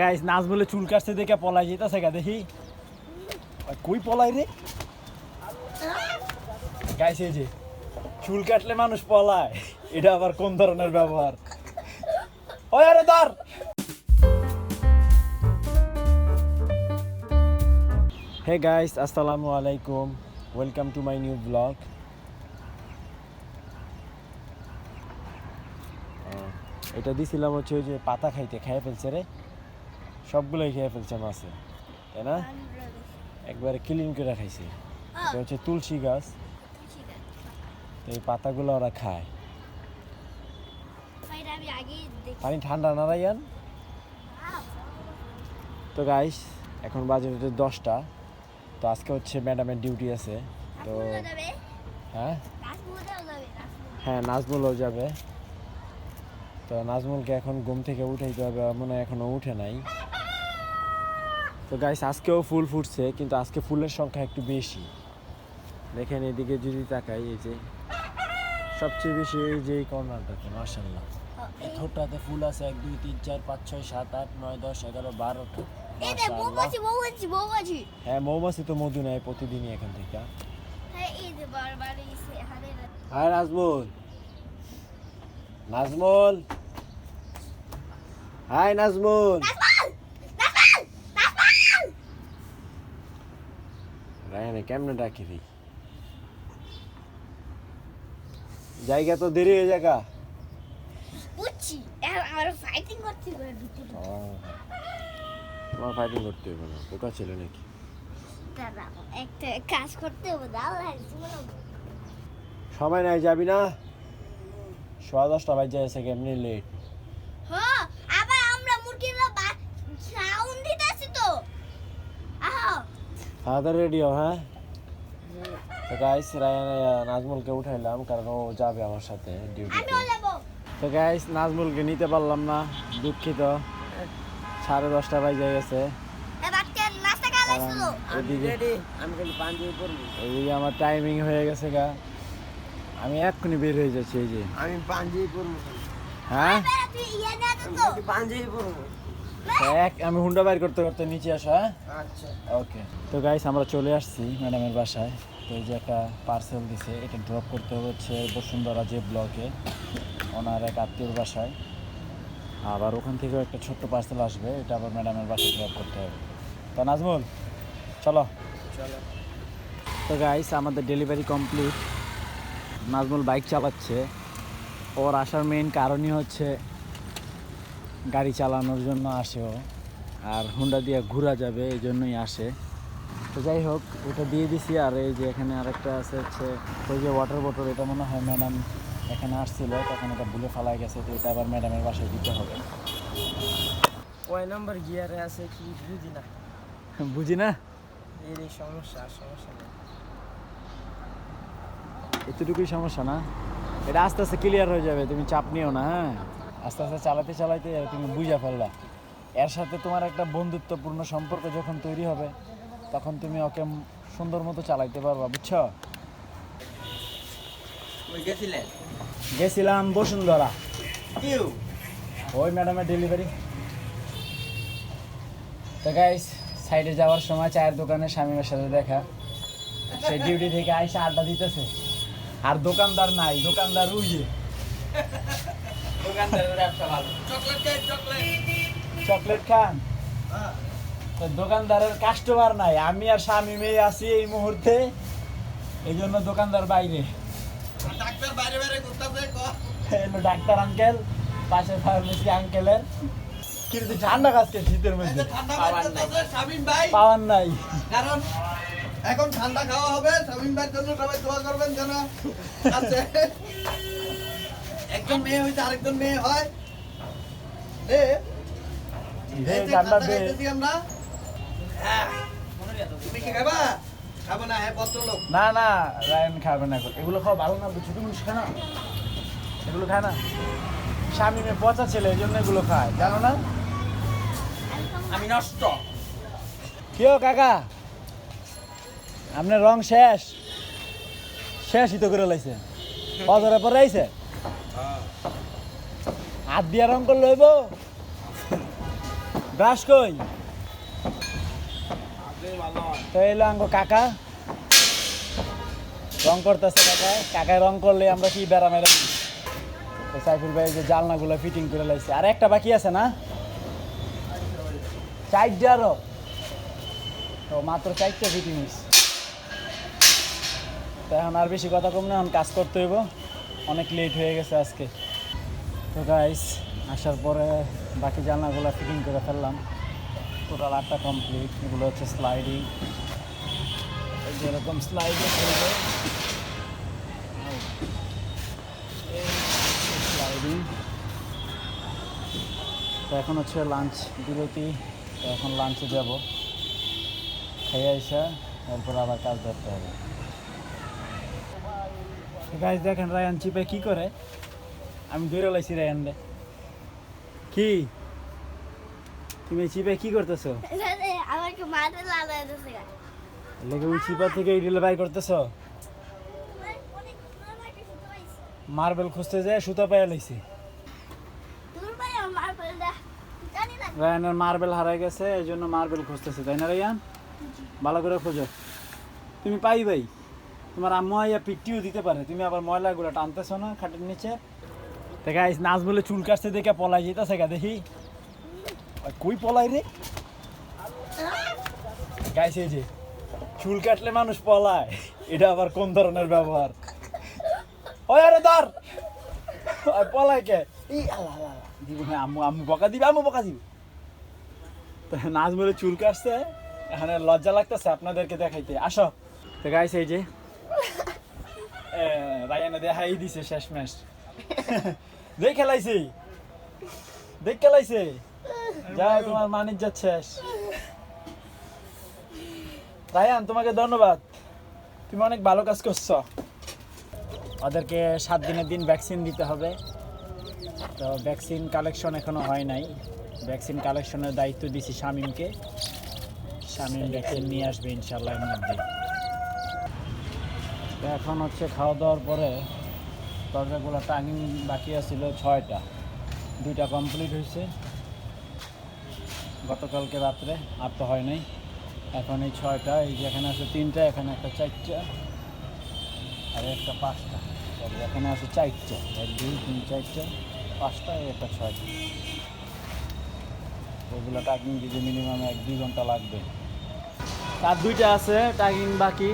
Guys নাচ বলে চুল কাটতে দেখে পলাই যেতেছে গা, দেখি। কই পলাই রে? এই যে চুল কাটলে মানুষ পলায়। এটা আবার কোন ধরনের ব্যবহার? ওই, আরে ধর! হে গাইস আসসালামু আলাইকুম। Welcome to my new blog এটা দিছিলাম হচ্ছে ওই যে পাতা খাইতে খেয়ে ফেলছে রে। সবগুলোই খেয়ে ফেলছে মাছে তাই না? একবারে ক্লিন করে খাইছে। এটা হচ্ছে তুলসী গাছ। তো এই পাতাগুলো ওরা খায়। পানি ঠান্ডা না রাইয়ান তো গাইস এখন বাজে হচ্ছে দশটা। তো আজকে হচ্ছে ম্যাডামের ডিউটি আছে। তো হ্যাঁ। হ্যাঁ? নাজমুলও যাবে। তো নাজমুলকে এখন ঘুম থেকে উঠাইতে হবে মনে হয় এখনও উঠে নাই। তো গাইস আজকেও ফুল ফুটছে কিন্তু আজকে ফুলের সংখ্যা একটু বেশি। দেখেন এদিকে যদি তাকাই এই যে সবচেয়ে বেশি এই যে এই কর্নারটাতে মার্শাল্লাহ এই থোরটাতে ফুল আছে এক দুই তিন চার পাঁচ ছয় সাত আট নয় দশ এগারো বারোটা। হ্যাঁ মৌমাছি তো মধু নেয় প্রতিদিনই এখান থেকে। হ্যাঁ নাজমুল। নাজমুল। হাই নাজমুল নাজমুল রায়নে কেমনে ডাকি রে? জায়গা তো দেরি হয়ে জায়গা বুঝছি আমার ফাইটিং করতে হবে। তোমার ফাইটিং করতে হবে না বোকা ছিল নাকি? একটা কাজ করতে হবে দাও সময় নাই যাবি না? সোয়া দশটা বাজে এসে কেমনি লেট হ্যাঁ আবার আমরা মুরগিরা সাউন্ড দিতেছি তো আহ তাড়াতাড়ি রেডি হও হ্যাঁ তো গাইস রায়ান নাজমুলকে উঠাইলাম কারণ ও যাবে আমার সাথে ডিউটিতে আমিও যাব। তো গাইস নাজমুলকে নিতে পারলাম না দুঃখিত। সাড়ে দশটা বাজে গেছে। এদিকে পাঞ্জাবি এদিকে আমার টাইমিং হয়ে গেছে গা। আমি এক্ষুনি বের হয়ে যাচ্ছি এই যে। আমি পাঞ্জাবি পরবো হ্যাঁ? তুই ইয়ে পাঞ্জাবি পরবো এক আমি হুন্ডা বাইর করতে করতে নিচে আসো হ্যাঁ? আচ্ছা। ওকে। তো গাইস আমরা চলে আসছি ম্যাডামের বাসায়। তো এই যে একটা পার্সেল দিছে এটা ড্রপ করতে হচ্ছে বসুন্ধরা যে ব্লকে ওনার এক আত্মীয়র বাসায়। আবার ওখান থেকেও একটা ছোট্ট পার্সেল আসবে এটা আবার ম্যাডামের বাসায় ড্রপ করতে হবে। তো নাজমুল চলো। চলো। তো গাইস আমাদের ডেলিভারি কমপ্লিট নাজমুল বাইক চালাচ্ছে। ওর আসার মেইন কারণই হচ্ছে গাড়ি চালানোর জন্য আসে ও আর হুন্ডা দিয়ে ঘোরা যাবে এই জন্যই আসে। তো যাই হোক ওটা দিয়ে দিছি। আর এই যে এখানে আরেকটা আছে হচ্ছে ওই যে ওয়াটার বোটল এটা মনে হয় ম্যাডাম এখানে আসছিল তখন এটা ভুলে ফেলা গেছে তো এটা আবার ম্যাডামের বাসায় দিতে হবে। কয় নম্বর গিয়ারে আছে কি বুঝি না। বুঝি না? এর এই সমস্যা সমস্যা নেই। এতটুকুই সমস্যা না? এটা আস্তে আস্তে ক্লিয়ার হয়ে যাবে তুমি চাপ নিও না হ্যাঁ? আস্তে আস্তে চালাতে চালাতে তুমি বুঝা ফেললা। এর সাথে তোমার একটা বন্ধুত্বপূর্ণ সম্পর্ক যখন তৈরি হবে তখন তুমি ওকে সুন্দর মতো চালাইতে পারবা বুঝছ? গেছিলাম বসুন্ধরা। ওই ম্যাডামের ডেলিভারি তো গাইস সাইডে যাওয়ার সময় চায়ের দোকানে স্বামীর সাথে দেখা। সে ডিউটি থেকে আইসা আড্ডা দিতেছে। আর দোকানদার নাই দোকানদার ওই যে। দোকানদারের ব্যবসা ভালো। Chocolate chocolate. চকলেট খান? তো দোকানদারের কাস্টমার নাই। আমি আর স্বামী মেয়ে আছি এই মুহূর্তে। এই জন্য দোকানদার বাইরে। ডাক্তার বাইরে বাইরে করতেছে এলো ডাক্তার আঙ্কেল পাশের ফার্মেসি আঙ্কেলের কিন্তু ঠান্ডা কাজকে শীতের মধ্যে? পাওয়ার নাই। কারণ এখন ঠান্ডা খাওয়া হবে শামিম ভাইয়ের জন্য সবাই দোয়া করবেন যেন। আছে একজন মেয়ে হইতে আরেকজন মেয়ে হয়। না না রায়ন খাবে না এগুলো খাওয়া ভালো না ছোট মানুষ খায় না। এগুলো খায় না। স্বামী মেয়ে পচা ছেলে এই জন্য এগুলো খায়। জানো না? আমি নষ্ট। কেউ কাকা? আপনার রং শেষ। শেষই তো করে লাইছে। বছরের পরে আইছে। হাত দিয়া রং করলে হইব? ব্রাশ কই? তো এলো আঙ্গো কাকা। রং করতেছে কাকা। কাকায় রং করলে আমরা কি বেড়া দিই। তো সাইফুল ভাই যে জালনাগুলো ফিটিং করে লাইছে। আর একটা বাকি আছে না? চারটা আরও। তো মাত্র চারটা ফিটিং তো এখন আর বেশি কথা কম না, এখন কাজ করতে হইব। অনেক লেট হয়ে গেছে আজকে। তো গাইস আসার পরে বাকি জানলাগুলো ফিটিং করে ফেললাম। টোটাল আটটা কমপ্লিট এগুলো হচ্ছে স্লাইডিং যেরকম স্লাইডিং স্লাইডিং তো এখন হচ্ছে লাঞ্চ বিরতি, তো এখন লাঞ্চে যাব। খেয়ে আসা এরপর আবার কাজ ধরতে হবে। গাইজ দেখেন রায়ান চিপে কি করে? আমি দৌড়ে লাইছি রে কি? তুমি চিপে কি করতেছো? আমাকে মাঠে লাগাই দিচ্ছে লেগে ওই চিপা থেকে রিলে বাই করতেছো? মার্বেল খুঁজতে যায় সুতা পাইয়া লাইছি। রায়ানের মার্বেল হারাই গেছে এই জন্য মার্বেল খুঁজতেছে তাই না রায়ান? ভালো করে খোঁজো। তুমি পাই ভাই তোমার আম্মু আইয়া পিটিও দিতে পারে তুমি আবার ময়লাগুলো টানতেছো না খাটের নিচে? দেখা নাচ বলে চুল কাটতে দেখে পলাই যেতেছে গা, দেখি। কই পলাই রে? গাইছে যে, চুল কাটলে মানুষ পলায়। এটা আবার কোন ধরনের ব্যবহার? ওই, আরে ধর! পলায় কে? ই। দিব হ্যাঁ আম্মু আম্মু বকা দিবে, আম্মু বকা দিবে। তো নাচ বলে চুল কাটছে, এখানে লজ্জা লাগতেছে আপনাদেরকে দেখাইতে। আসো। তো গাইছে এই যে রায়ানা দেখাই দিছে শেষ ম্যাচ দেখ খেলাইছি। দেখ খেলাইছে। যাও তোমার মানিক যাচ্ছে রায়ান তোমাকে ধন্যবাদ। তুমি অনেক ভালো কাজ করছ। ওদেরকে সাত দিনের দিন ভ্যাকসিন দিতে হবে। তো ভ্যাকসিন কালেকশন এখনও হয় নাই। ভ্যাকসিন কালেকশনের দায়িত্ব দিছি শামিমকে। শামিম ভ্যাকসিন নিয়ে আসবে ইনশাল্লাহ এর মধ্যে। এখন হচ্ছে খাওয়া দাওয়ার পরে দরজাগুলো টাঙিং বাকি আছিল ছয়টা। দুইটা কমপ্লিট হয়েছে গতকালকে রাত্রে আর তো হয় নাই। এখন এই ছয়টা, এই যে এখানে আছে তিনটা, এখানে একটা চারটা, আর একটা পাঁচটা। সরি এখানে আছে চারটা। এক, দুই, তিন, চারটা, পাঁচটা একটা ছয়টা। ওইগুলো টাকিং দিতে মিনিমাম এক, দুই ঘণ্টা লাগবে। তার দুইটা আছে টাকিং বাকি।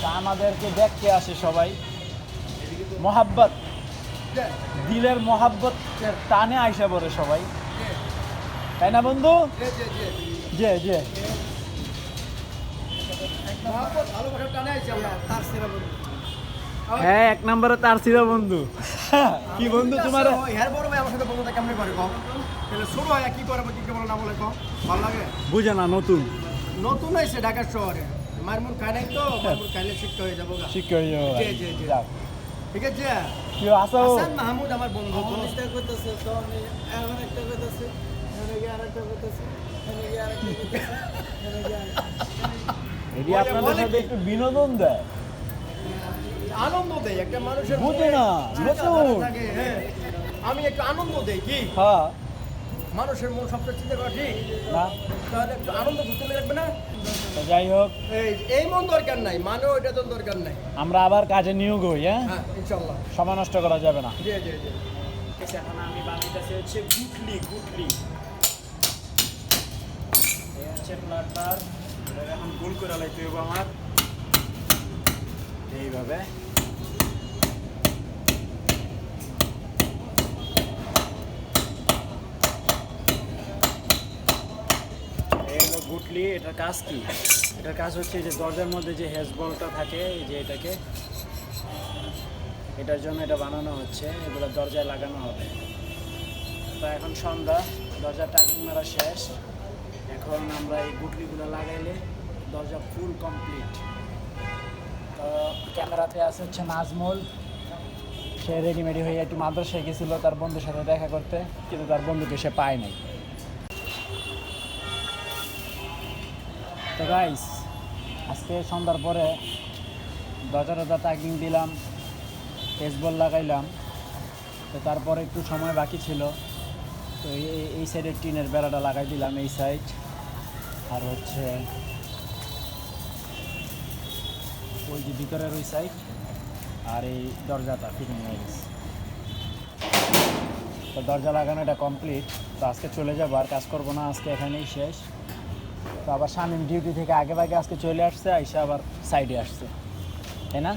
তা আমাদেরকে দেখতে আসে সবাই। মোহাব্বত। দিলের মোহাব্বত টানে আইসা পড়ে সবাই। তাই না বন্ধু? যে যে হ্যাঁ এক নম্বরে তার ছিল বন্ধু। কি বন্ধু তোমার? হ্যার বড় ভাই আমার সাথে বন্ধুটা কেমনে করে কম তাহলে ছোট হয় কি করে কি বলে না বলে কম ভালো লাগে বুঝে না নতুন। নতুন হয়েছে ঢাকার শহরে। মারমুর নাই তো মারমুর খাইলে শিক্ষা হয়ে যাব। শিক্ষা হয়ে যাবে। জি, জি, জি। ঠিক আছে? কি আসো হাসান মাহমুদ আমার বন্ধু। চেষ্টা করতেছে তো আমি এখন একটা করতেছে এখানে গিয়ে আরেকটা করতেছে এখানে গিয়ে আরেকটা করতেছে গিয়ে আরেকটা এটি আপনাদের সাথে একটু বিনোদন দেয়। আনন্দ দেয় একটা মানুষের বুঝে না, হ্যাঁ। আমি একটু আনন্দ দেই কি? হ্যাঁ। মানুষের মন সবটা চিন্তা করা ঠিক না। তাহলে একটু আনন্দ ঘুরতে লাগবে না? তো যাই হোক এই এই মন দরকার নাই মানে ওইটা তো দরকার নাই। আমরা আবার কাজে নিয়োগ হই হ্যাঁ? হ্যাঁ ইনশাল্লাহ। সময় নষ্ট করা যাবে না। জি জি জি। এখন আমি বানাইতেছি হচ্ছে গুটলি গুটলি। এই হচ্ছে প্লাটার এখন গোল করে লাইতে হবে আমার। এইভাবে এই হলো গুটলি এটার কাজ কি? এটার কাজ হচ্ছে যে দরজার মধ্যে যে হেজ বলটা থাকে যে এটাকে, এটার জন্য এটা বানানো হচ্ছে, এগুলো দরজায় লাগানো হবে। তো এখন সন্ধ্যা দরজা টাকিং মারা শেষ। এখন আমরা এই গুটলিগুলো লাগাইলে দরজা ফুল কমপ্লিট তো ক্যামেরাতে আছে হচ্ছে নাজমুল। সে রেডিমেডি হয়ে একটু মাদ্রাসায় গেছিল, তার বন্ধুর সাথে দেখা করতে, কিন্তু তার বন্ধুকে সে পায় নাই। তো গাইস আজকে সন্ধ্যার পরে দরজা টরজা টাকিং দিলাম ফেসবল লাগাইলাম, তো তারপরে একটু সময় বাকি ছিল, তো এই এই সাইডের টিনের বেড়াটা লাগাই দিলাম এই সাইড আর হচ্ছে ওই যে ভিতরের ওই সাইড আর এই দরজাটা ফিটিং হয়ে গেছে। তো দরজা লাগানো এটা কমপ্লিট তো আজকে চলে যাব, আর কাজ করব না, আজকে এখানেই শেষ। তো আবার শামিম ডিউটি থেকে আগে ভাগে আজকে চলে আসছে আইসা আবার সাইডে আসছে। তাই না?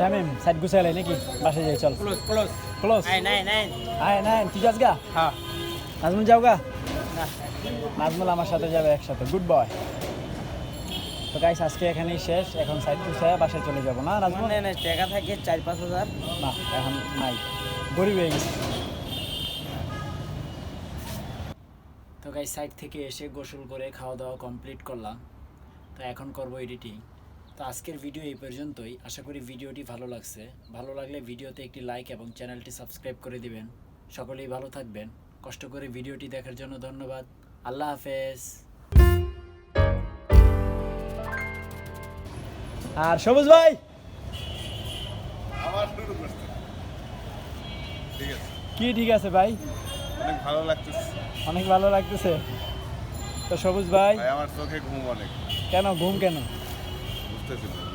শামিম সাইড নাকি? বাসে যাই চল। ক্লোজ আয় তুই যাস গা? হ্যাঁ। নাজমুল যাও গা। না। নাজমুল আমার সাথে যাবে একসাথে। গুড বয় তো গাইস আজকে এখানেই শেষ। এখন সাইড গুছায় বাসায় চলে যাব না নাজমুল? টাকা থাকে চার পাঁচ হাজার। না এখন নাই। গরিব হয়ে গেছি। গাই সাইড থেকে এসে গোসল করে খাওয়া দাওয়া কমপ্লিট করলাম। তো এখন করব এডিটিং তো আজকের ভিডিও এই পর্যন্তই। আশা করি ভিডিওটি ভালো লাগছে। ভালো লাগলে ভিডিওতে একটি লাইক এবং চ্যানেলটি সাবস্ক্রাইব করে দিবেন। সকলেই ভালো থাকবেন। কষ্ট করে ভিডিওটি দেখার জন্য ধন্যবাদ। আল্লাহ হাফেজ। আর সবুজ ভাই! কি ঠিক আছে ভাই? অনেক ভালো লাগতেছে। অনেক ভালো লাগতেছে। তো সবুজ ভাই ভাই আমার চোখে ঘুম অনেক। কেন ঘুম কেন? বুঝতেছি না।